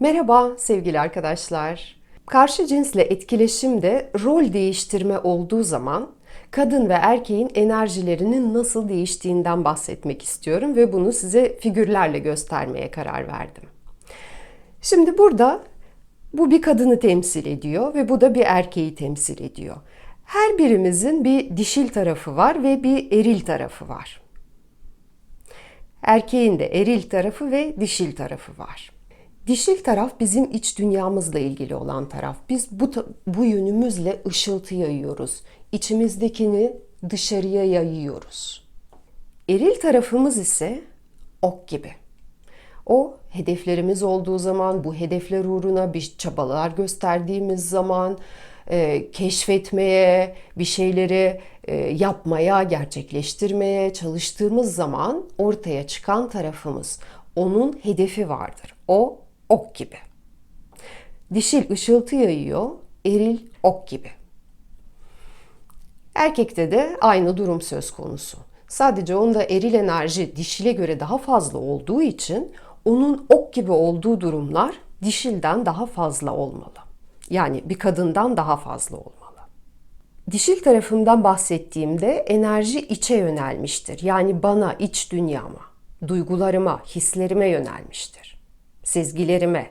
Merhaba sevgili arkadaşlar. Karşı cinsle etkileşimde rol değiştirme olduğu zaman kadın ve erkeğin enerjilerinin nasıl değiştiğinden bahsetmek istiyorum ve bunu size figürlerle göstermeye karar verdim. Şimdi burada bu bir kadını temsil ediyor ve bu da bir erkeği temsil ediyor. Her birimizin bir dişil tarafı var ve bir eril tarafı var. Erkeğin de eril tarafı ve dişil tarafı var. Dişil taraf bizim iç dünyamızla ilgili olan taraf. Biz bu, bu yönümüzle ışıltı yayıyoruz. İçimizdekini dışarıya yayıyoruz. Eril tarafımız ise ok gibi. O hedeflerimiz olduğu zaman, bu hedefler uğruna bir çabalar gösterdiğimiz zaman, e, keşfetmeye, bir şeyleri e, yapmaya, gerçekleştirmeye çalıştığımız zaman ortaya çıkan tarafımız. Onun hedefi vardır. O ok gibi. Dişil ışıltı yayıyor, eril ok gibi. Erkekte de aynı durum söz konusu. Sadece onda eril enerji dişile göre daha fazla olduğu için onun ok gibi olduğu durumlar dişilden daha fazla olmalı. Yani bir kadından daha fazla olmalı. Dişil tarafımdan bahsettiğimde enerji içe yönelmiştir. Yani bana, iç dünyama, duygularıma, hislerime yönelmiştir. Sezgilerime.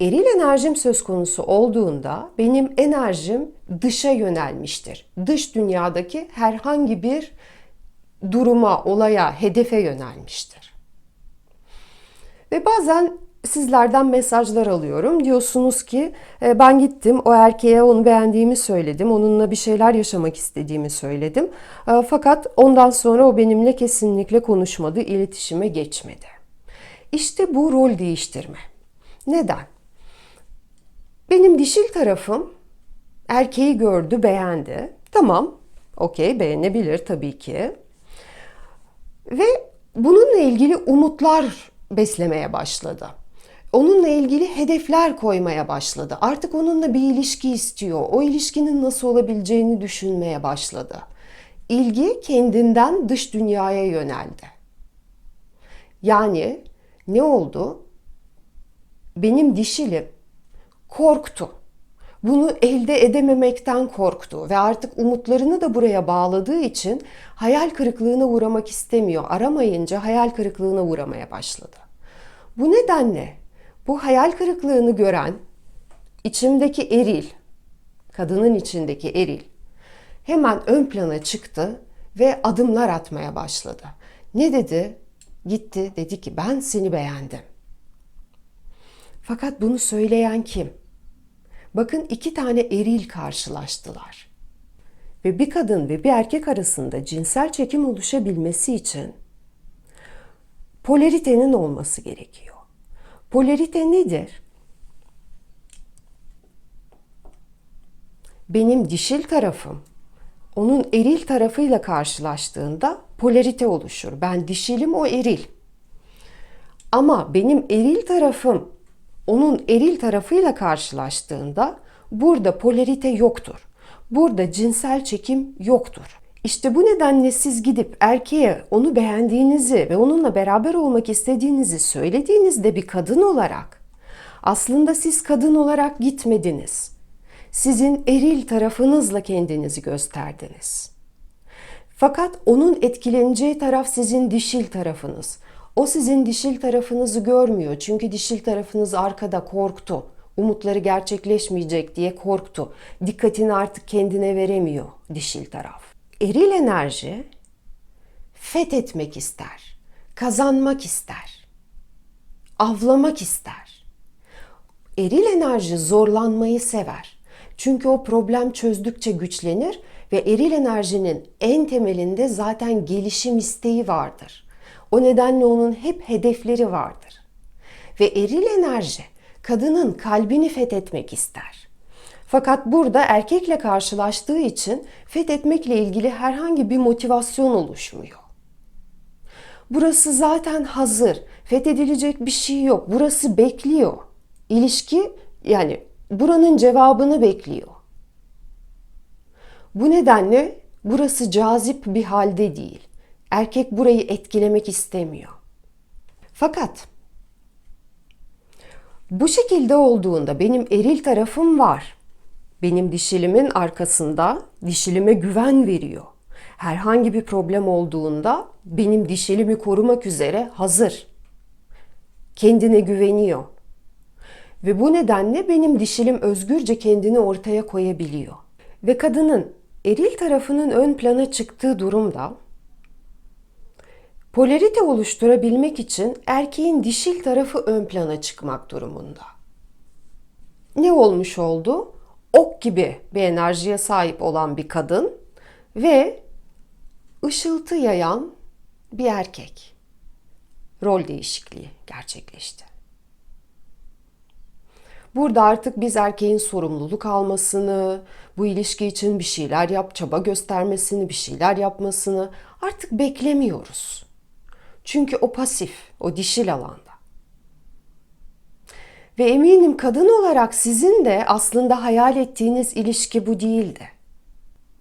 Eril enerjim söz konusu olduğunda benim enerjim dışa yönelmiştir. Dış dünyadaki herhangi bir duruma, olaya, hedefe yönelmiştir. Ve bazen sizlerden mesajlar alıyorum. Diyorsunuz ki e, ben gittim o erkeğe onu beğendiğimi söyledim. Onunla bir şeyler yaşamak istediğimi söyledim. E, fakat ondan sonra o benimle kesinlikle konuşmadı, iletişime geçmedi. İşte bu rol değiştirme. Neden? Benim dişil tarafım erkeği gördü, beğendi. Tamam, okey beğenebilir tabii ki. Ve bununla ilgili umutlar beslemeye başladı. Onunla ilgili hedefler koymaya başladı. Artık onunla bir ilişki istiyor. O ilişkinin nasıl olabileceğini düşünmeye başladı. İlgi kendinden dış dünyaya yöneldi. Yani ne oldu? Benim dişilim korktu. Bunu elde edememekten korktu ve artık umutlarını da buraya bağladığı için hayal kırıklığına uğramak istemiyor. Aramayınca hayal kırıklığına uğramaya başladı. Bu nedenle bu hayal kırıklığını gören içimdeki eril, kadının içindeki eril hemen ön plana çıktı ve adımlar atmaya başladı. Ne dedi? Gitti dedi ki ben seni beğendim. Fakat bunu söyleyen kim? Bakın iki tane eril karşılaştılar. Ve bir kadın ve bir erkek arasında cinsel çekim oluşabilmesi için polaritenin olması gerekiyor. Polarite nedir? Benim dişil tarafım onun eril tarafıyla karşılaştığında polarite oluşur. Ben dişilim, o eril. Ama benim eril tarafım onun eril tarafıyla karşılaştığında burada polarite yoktur. Burada cinsel çekim yoktur. İşte bu nedenle siz gidip erkeğe onu beğendiğinizi ve onunla beraber olmak istediğinizi söylediğinizde bir kadın olarak aslında siz kadın olarak gitmediniz. Sizin eril tarafınızla kendinizi gösterdiniz. Fakat onun etkileneceği taraf sizin dişil tarafınız. O sizin dişil tarafınızı görmüyor. Çünkü dişil tarafınız arkada korktu. Umutları gerçekleşmeyecek diye korktu. Dikkatini artık kendine veremiyor dişil taraf. Eril enerji fethetmek ister, kazanmak ister, avlamak ister. Eril enerji zorlanmayı sever. Çünkü o problem çözdükçe güçlenir ve eril enerjinin en temelinde zaten gelişim isteği vardır. O nedenle onun hep hedefleri vardır. Ve eril enerji kadının kalbini fethetmek ister. Fakat burada erkekle karşılaştığı için fethetmekle ilgili herhangi bir motivasyon oluşmuyor. Burası zaten hazır. Fethedilecek bir şey yok. Burası bekliyor. İlişki yani buranın cevabını bekliyor. Bu nedenle burası cazip bir halde değil. Erkek burayı etkilemek istemiyor. Fakat Bu şekilde olduğunda benim eril tarafım var. Benim dişilimin arkasında dişilime güven veriyor. Herhangi bir problem olduğunda benim dişilimi korumak üzere hazır. Kendine güveniyor. Ve bu nedenle benim dişilim özgürce kendini ortaya koyabiliyor. Ve kadının eril tarafının ön plana çıktığı durumda polarite oluşturabilmek için erkeğin dişil tarafı ön plana çıkmak durumunda. Ne olmuş oldu? Ok gibi bir enerjiye sahip olan bir kadın ve ışıltı yayan bir erkek. Rol değişikliği gerçekleşti. Burada artık biz erkeğin sorumluluk almasını, bu ilişki için bir şeyler yap, çaba göstermesini, bir şeyler yapmasını artık beklemiyoruz. Çünkü o pasif, o dişil alanda. Ve eminim kadın olarak sizin de aslında hayal ettiğiniz ilişki bu değildi.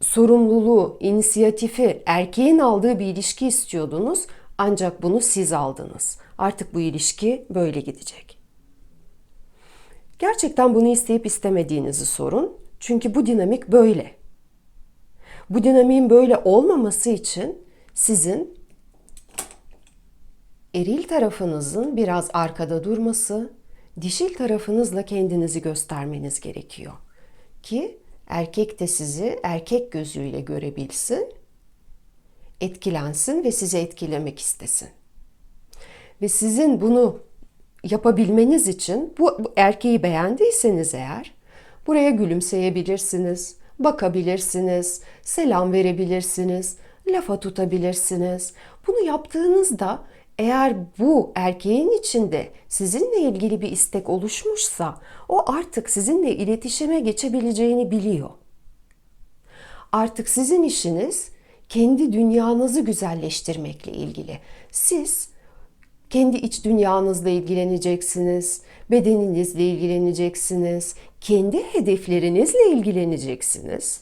Sorumluluğu, inisiyatifi erkeğin aldığı bir ilişki istiyordunuz ancak bunu siz aldınız. Artık bu ilişki böyle gidecek. Gerçekten bunu isteyip istemediğinizi sorun. Çünkü bu dinamik böyle. Bu dinamiğin böyle olmaması için sizin eril tarafınızın biraz arkada durması, dişil tarafınızla kendinizi göstermeniz gerekiyor. Ki erkek de sizi erkek gözüyle görebilsin, etkilensin ve sizi etkilemek istesin. Ve sizin bunu yapabilmeniz için bu, bu erkeği beğendiyseniz eğer buraya gülümseyebilirsiniz, bakabilirsiniz, selam verebilirsiniz, lafa tutabilirsiniz. Bunu yaptığınızda eğer bu erkeğin içinde sizinle ilgili bir istek oluşmuşsa o artık sizinle iletişime geçebileceğini biliyor. Artık sizin işiniz kendi dünyanızı güzelleştirmekle ilgili. Siz kendi iç dünyanızla ilgileneceksiniz, bedeninizle ilgileneceksiniz, kendi hedeflerinizle ilgileneceksiniz.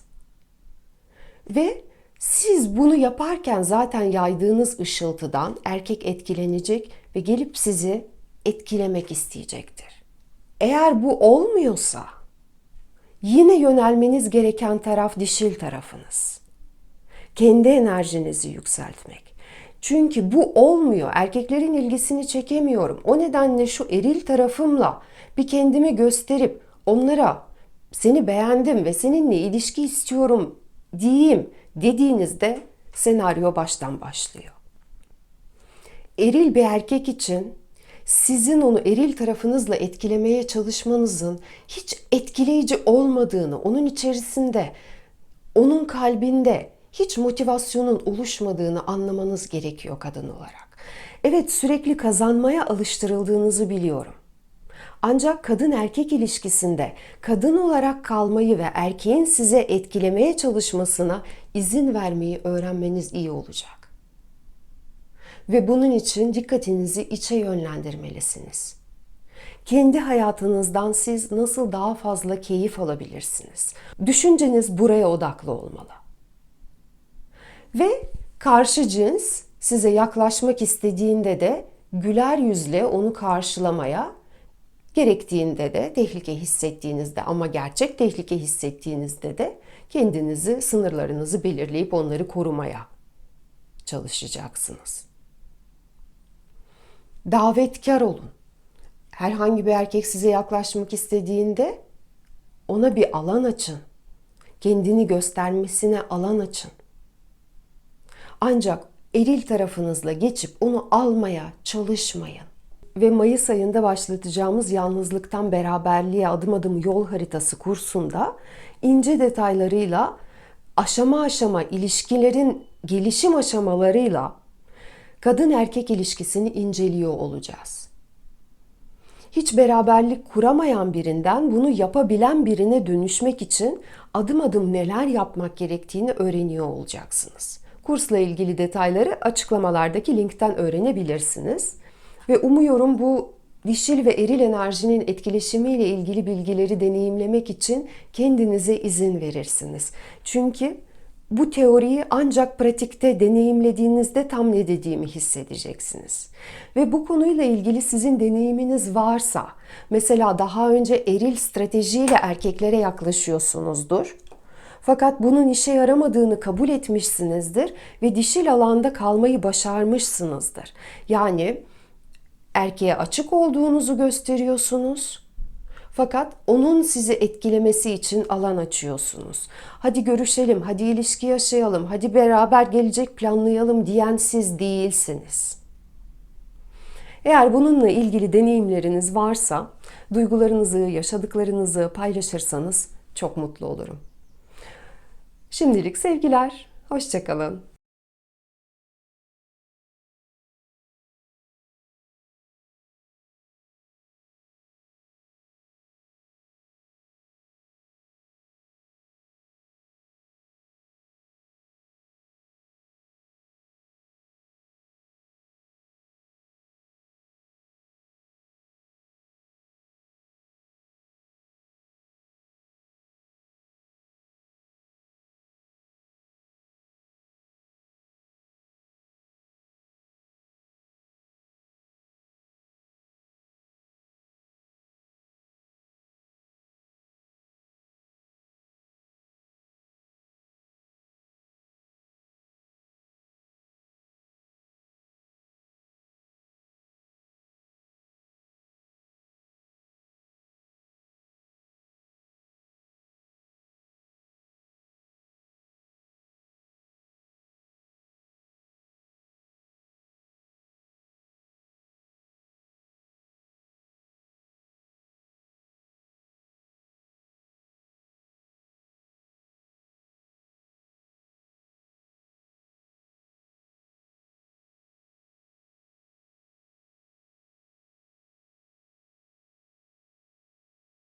Ve siz bunu yaparken zaten yaydığınız ışıltıdan erkek etkilenecek ve gelip sizi etkilemek isteyecektir. Eğer bu olmuyorsa yine yönelmeniz gereken taraf dişil tarafınız. Kendi enerjinizi yükseltmek. Çünkü bu olmuyor. Erkeklerin ilgisini çekemiyorum. O nedenle şu eril tarafımla bir kendimi gösterip onlara seni beğendim ve seninle ilişki istiyorum diyeyim dediğinizde senaryo baştan başlıyor. Eril bir erkek için sizin onu eril tarafınızla etkilemeye çalışmanızın hiç etkileyici olmadığını, onun içerisinde, onun kalbinde hiç motivasyonun oluşmadığını anlamanız gerekiyor kadın olarak. Evet sürekli kazanmaya alıştırıldığınızı biliyorum. Ancak kadın erkek ilişkisinde kadın olarak kalmayı ve erkeğin size etkilemeye çalışmasına izin vermeyi öğrenmeniz iyi olacak. Ve bunun için dikkatinizi içe yönlendirmelisiniz. Kendi hayatınızdan siz nasıl daha fazla keyif alabilirsiniz? Düşünceniz buraya odaklı olmalı. Ve karşı cins size yaklaşmak istediğinde de güler yüzle onu karşılamaya, gerektiğinde de tehlike hissettiğinizde ama gerçek tehlike hissettiğinizde de kendinizi, sınırlarınızı belirleyip onları korumaya çalışacaksınız. Davetkar olun. Herhangi bir erkek size yaklaşmak istediğinde ona bir alan açın. Kendini göstermesine alan açın. Ancak eril tarafınızla geçip onu almaya çalışmayın. Ve Mayıs ayında başlatacağımız Yalnızlıktan Beraberliğe Adım Adım Yol Haritası kursunda ince detaylarıyla aşama aşama ilişkilerin gelişim aşamalarıyla kadın erkek ilişkisini inceliyor olacağız. Hiç beraberlik kuramayan birinden bunu yapabilen birine dönüşmek için adım adım neler yapmak gerektiğini öğreniyor olacaksınız. Kursla ilgili detayları açıklamalardaki linkten öğrenebilirsiniz. Ve umuyorum bu dişil ve eril enerjinin etkileşimiyle ilgili bilgileri deneyimlemek için kendinize izin verirsiniz. Çünkü bu teoriyi ancak pratikte deneyimlediğinizde tam ne dediğimi hissedeceksiniz. Ve bu konuyla ilgili sizin deneyiminiz varsa, mesela daha önce eril stratejiyle erkeklere yaklaşıyorsunuzdur. Fakat bunun işe yaramadığını kabul etmişsinizdir ve dişil alanda kalmayı başarmışsınızdır. Yani erkeğe açık olduğunuzu gösteriyorsunuz. Fakat onun sizi etkilemesi için alan açıyorsunuz. Hadi görüşelim, hadi ilişki yaşayalım, hadi beraber gelecek planlayalım diyen siz değilsiniz. Eğer bununla ilgili deneyimleriniz varsa, duygularınızı, yaşadıklarınızı paylaşırsanız çok mutlu olurum. Şimdilik sevgiler, hoşçakalın.